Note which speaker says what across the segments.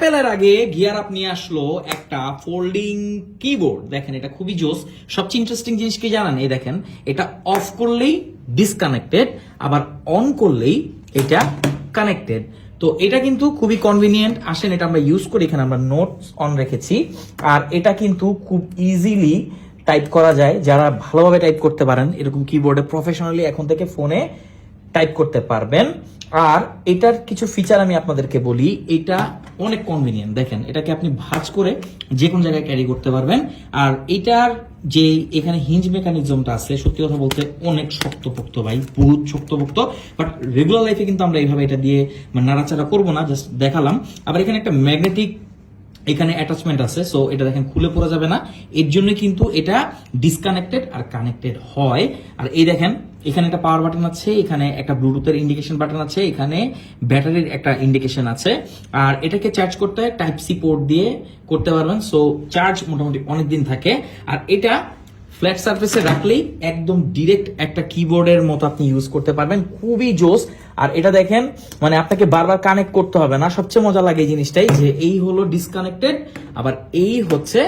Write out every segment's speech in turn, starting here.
Speaker 1: অ্যাপেলের আগে gear up নিয়ে আসলো একটা ফোল্ডিং কিবোর্ড। দেখেন, এটা খুবই জোস। সবচেয়ে ইন্টারেস্টিং জিনিস কি জানেন? এই দেখেন, এটা অফ করলেই ডিসকানেক্টেড আবার অন করলেই এটা কানেক্টেড তো এটা কিন্তু খুবই কনভিনিয়েন্ট আসেন, এটা আমরা ইউজ করি। এখানে আমরা নোটস অন রেখেছি। আর এটা কিন্তু খুব ইজিলি টাইপ করা যায়। যারা ভালোভাবে টাইপ করতে পারেন, এরকম কিবোর্ডে প্রফেশনালি এখন থেকে ফোনে টাইপ করতে পারবেন। আর এটার কিছু ফিচার আমি আপনাদেরকে বলি। এটা অনেক কনভিনিয়েন্ট দেখেন, এটাকে আপনি ভাঁজ করে যে কোনো জায়গায় ক্যারি করতে পারবেন। আর এটার যে এখানে হিঞ্জ মেকানিজমটা আছে, সত্যি কথা বলতে অনেক শক্তপোক্ত ভাই, বহুত শক্তপোক্ত। বাট রেগুলার লাইফে কিন্তু আমরা এইভাবে এটা দিয়ে মানে নাড়াচাড়া করব না জাস্ট দেখালাম। আবার এখানে একটা ম্যাগনেটিক এখানে অ্যাটাচমেন্ট আছে সো এটা দেখেন খুলে পড়া যাবে না। এর জন্য কিন্তু এটা ডিসকানেক্টেড আর কানেক্টেড হয়। আর এই দেখেন এখানে একটা পাওয়ার বাটন আছে, এখানে একটা ব্লুটুথের ইন্ডিকেশন বাটন আছে, এখানে ব্যাটারির একটা ইন্ডিকেশন আছে। আর এটাকে চার্জ করতে টাইপ সি পোর্ট দিয়ে করতে পারবেন সো চার্জ মোটামুটি অনেক দিন থাকে। আর এটা ফ্ল্যাট সার্ফেসে রাখলেই একদম ডিরেক্ট একটা কিবোর্ডের মতো আপনি ইউজ করতে পারবেন, খুবই জোস। আর এটা দেখেন মানে আপনাকে বারবার কানেক্ট করতে হবে না, সবচেয়ে মজা লাগে এই জিনিসটাই যে এই হলো ডিসকানেক্টেড আবার এই হচ্ছে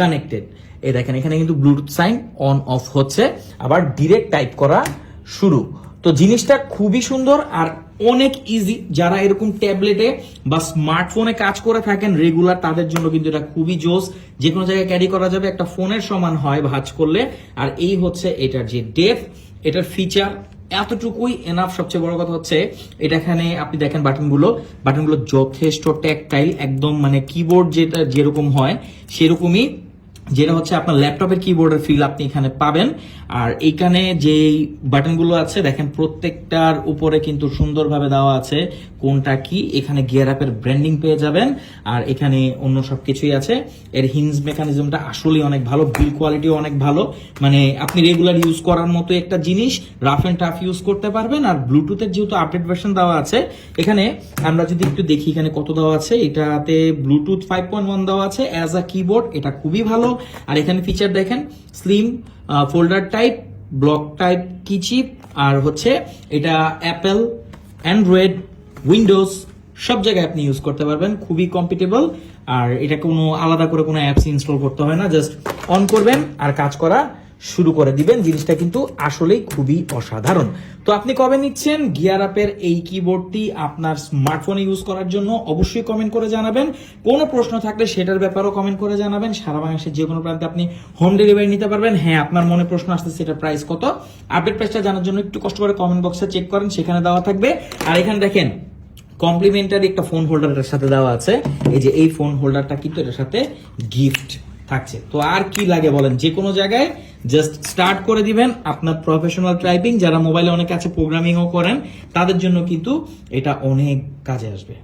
Speaker 1: কানেক্টেড এই দেখেন, এখানে কিন্তু ব্লুটুথ সাইন অন অফ হচ্ছে। আবার ডিরেক্ট টাইপ করা শুরু। তো জিনিসটা খুবই সুন্দর আর অনেক ইজি যারা এরকম ট্যাবলেটে বা স্মার্টফোনে কাজ করে থাকেন রেগুলার তাদের জন্য কিন্তু এটা খুবই জোস। যে কোনো জায়গায় ক্যারি করা যাবে, একটা ফোনের সমান হয় ভাজ করলে। আর এই হচ্ছে এটার যে ডেপ এটার ফিচার এতটুকুই এনাফ সবচেয়ে বড় কথা হচ্ছে, এটা এখানে আপনি দেখেন বাটনগুলো। বাটনগুলো যথেষ্ট ট্যাকটাইল একদম মানে কিবোর্ড যেটা যেরকম হয়, সেরকমই যেটা হচ্ছে আপনার ল্যাপটপের কিবোর্ডের ফিল আপনি এখানে পাবেন। আর এইখানে যে বাটনগুলো আছে, দেখেন প্রত্যেকটার উপরে কিন্তু সুন্দরভাবে দেওয়া আছে কোনটা কি। এখানে গিয়ার অ্যাপের ব্র্যান্ডিং পেয়ে যাবেন। আর এখানে অন্য সব কিছুই আছে। এর হিঞ্জ মেকানিজমটা আসলেই অনেক ভালো বিল কোয়ালিটিও অনেক ভালো। মানে আপনি রেগুলার ইউজ করার মতো একটা জিনিস রাফ এন্ড টাফ ইউজ করতে পারবেন। আর ব্লুটুথের যেহেতু আপডেট ভার্সন দেওয়া আছে, এখানে আমরা যদি একটু দেখি এখানে কত দেওয়া আছে। এটাতে ব্লুটুথ ফাইভ পয়েন্ট ওয়ান দেওয়া আছে অ্যাজ আ কিবোর্ড এটা খুবই ভালো। আর এখানে ফিচার দেখেন slim folder type block type কি চিপ আর হচ্ছে এটা অ্যাপেল অ্যান্ড্রয়েড উইন্ডোজ সব জায়গায় আপনি ইউজ করতে পারবেন, খুবই কম্পিটেবল আর এটা কোনো আলাদা করে কোনো অ্যাপস ইনস্টল করতে হয় না জাস্ট অন করবেন আর কাজ করা শুরু করে দিবেন। জিনিসটা কিন্তু আসলেই খুবই অসাধারণ। তো আপনি কবে নিচ্ছেন? গিয়ার আপের এই কিবোর্ডটি আপনার স্মার্টফোনে ইউজ করার জন্য অবশ্যই কমেন্ট করে জানাবেন। কোনো প্রশ্ন থাকলে সেটার ব্যাপারেও কমেন্ট করে জানাবেন। সারা বাংলাদেশের যে কোনো প্রান্তে আপনি হোম ডেলিভারি নিতে পারবেন। হ্যাঁ আপনার মনে প্রশ্ন আসছে সেটার প্রাইস কত? আপডেট প্রাইসটা জানার জন্য একটু কষ্ট করে কমেন্ট বক্সে চেক করেন, সেখানে দেওয়া থাকবে। আর এখানে দেখেন কমপ্লিমেন্টারি একটা ফোন হোল্ডার সাথে দেওয়া আছে। এই যে এই ফোন হোল্ডারটা কিন্তু এটার সাথে গিফট থাকছে। তো আর কি লাগে বলেন? যে কোনো জায়গায় জাস্ট স্টার্ট করে দিবেন আপনার প্রফেশনাল টাইপিং যারা মোবাইলে অনেক আছে প্রোগ্রামিংও করেন, তাদের জন্য কিন্তু এটা অনেক কাজে আসবে।